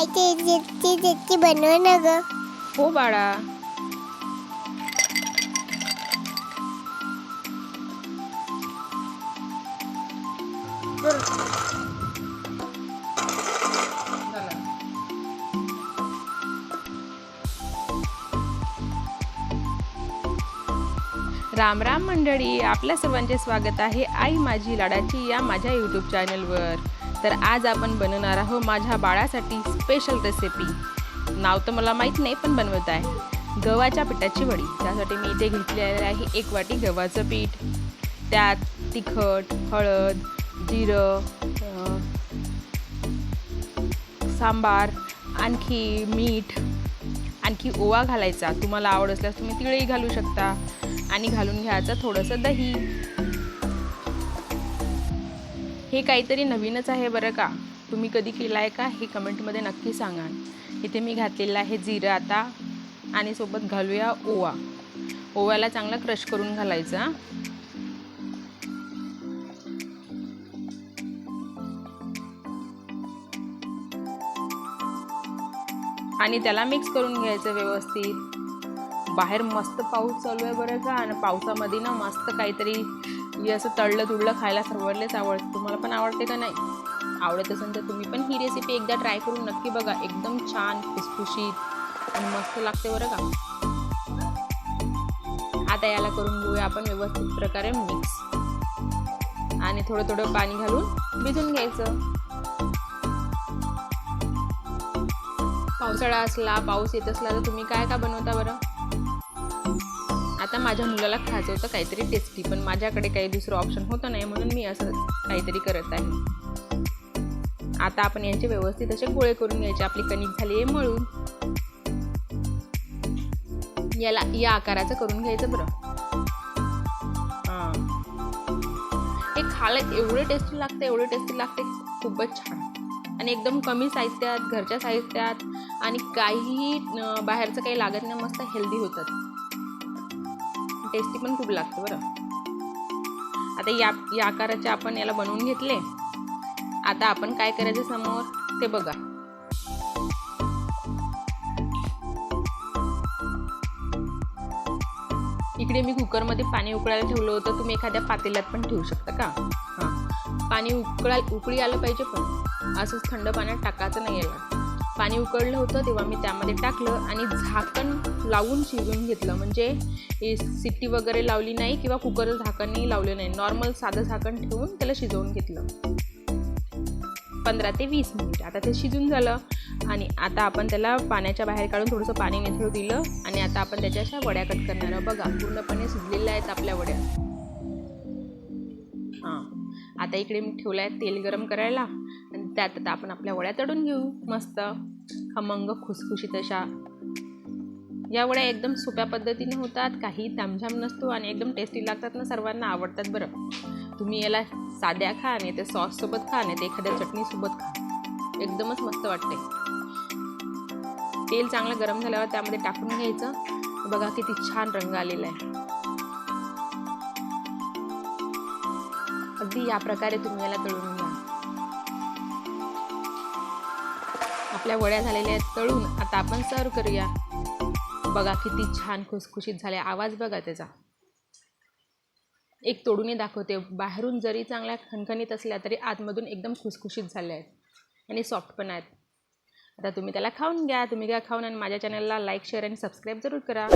खायचे जितकी जितकी बनव ना ग. हो बाळा. राम राम मंडळी आपल्या सर्वांचे स्वागत आहे आई माझी लाडाची या माझ्या यूट्यूब चॅनलवर तर आज आपण बनवणार आहोत माझ्या बाळासाठी स्पेशल रेसिपी नाव तर मला माहीत नाही पण बनवत आहे. गव्हाच्या पिठाची वडी. त्यासाठी मी इथे घेतलेले आहे एक वाटी गव्हाचं पीठ. त्यात तिखट हळद जिरं सांबार आणखी मीठ आणखी ओवा घालायचा. तुम्हाला आवड असल्यास तुम्ही तिळही घालू शकता. आणि घालून घ्यायचं थोडंसं दही. हे काहीतरी नवीनच आहे बरं का? तुम्ही कधी केलं आहे का? हे कमेंटमध्ये नक्की सांगा. इथे मी घातलेलं आहे जिरं आता आणि सोबत घालूया ओवा. ओव्याला चांगला क्रश करून घालायचा आणि त्याला मिक्स करून घ्यायचं व्यवस्थित. बाहेर मस्त पाऊस चालू आहे बरं का? आणि पावसामध्ये ना मस्त काहीतरी हे असं तळलं तुळलं खायला सर्वांनाच आवडतं. तुम्हाला पण आवडते का नाही? आवडत असेल तर तुम्ही पण ही रेसिपी एकदा ट्राय करून नक्की बघा. एकदम छान खुसखुशीत आणि मस्त लागते बरं का. आता याला करून घेऊया आपण व्यवस्थित प्रकारे मिक्स आणि थोडं थोडं पाणी घालून भिजून घ्यायचं. पावसाळा असला पाऊस येत असला तर तुम्ही काय का बनवता बरं? आता माझ्या मुलाला खायचं होतं काहीतरी टेस्टी पण माझ्याकडे काही दुसरं ऑप्शन होतं नाही म्हणून मी असं काहीतरी करत आहे. आता आपण यांचे व्यवस्थित असे गोळे करून घ्यायचे. आपली कणिक झाली आहे मळून. याला या आकाराचं करून घ्यायचं बरं. हां. हे खायला एवढे टेस्टी लागते एवढे टेस्टी लागते खूपच छान. आणि एकदम कमी साहित्यात घरच्या साहित्यात आणि काहीही बाहेरचं काही लागत नाही मस्त हेल्दी होतात. टेस्टी पण खूप लागतं बरं. आता या या आकाराचे आपण याला बनवून घेतले. आता आपण काय करायचं समोर? ते बघा. इकडे मी कुकरमध्ये पाणी उकळायला ठेवलं होतं. तुम्ही एखाद्या पातेल्यात पण ठेवू शकता का? हां. पाणी उकळा उकळी आलं पाहिजे पण. असंच थंड पाण्यात टाकायचं नाही याला. पाणी उकळलं होतं तेव्हा मी त्यामध्ये टाकलं आणि झाकण लावून शिजवून घेतलं. म्हणजे सिट्टी वगैरे लावली नाही किंवा कुकर झाकणही लावलं नाही. नॉर्मल साधं झाकण ठेवून त्याला शिजवून घेतलं. पंधरा ते वीस मिनिट. आता ते शिजून झालं आणि आता आपण त्याला पाण्याच्या बाहेर काढून थोडंसं पाणी निथळू दिलं आणि आता आपण त्याच्या अशा वड्या कट करणार आहोत. बघा पूर्णपणे शिजलेल्या आहेत आपल्या वड्या. हां. आता इकडे मी ठेवलं आहे तेल गरम करायला त्यात आता आपण आपल्या वड्या तळून घेऊ. मस्त. खमंग खुसखुशीत अशा. या वड्या एकदम सोप्या पद्धतीने होतात. काही तामझाम नसतो आणि एकदम टेस्टी लागतात ना सर्वांना आवडतात बरं. तुम्ही याला साध्या खा आणि ते सॉससोबत खा आणि ते एखाद्या चटणीसोबत खा. एकदमच मस्त वाटते. तेल चांगलं गरम झाल्यावर त्यामध्ये टाकून घ्यायचं. बघा किती छान रंग आलेला आहे. अगदी या प्रकारे तुम्ही याला तळून घ्या. आपल्या वड्या झालेल्या आहेत तळून आता आपण सर्व करूया. बघा किती छान खुसखुशीत झाले आवाज बघा त्याचा. एक तोडूनही दाखवते. बाहेरून जरी चांगल्या खणखणीत असल्या तरी आतमधून एकदम खुसखुशीत झाल्या आहेत. आणि सॉफ्ट पण आहेत. आता तुम्ही त्याला खाऊन घ्या तुम्ही घ्या खाऊन आणि माझ्या चॅनलला लाईक शेअर आणि सबस्क्राईब जरूर करा.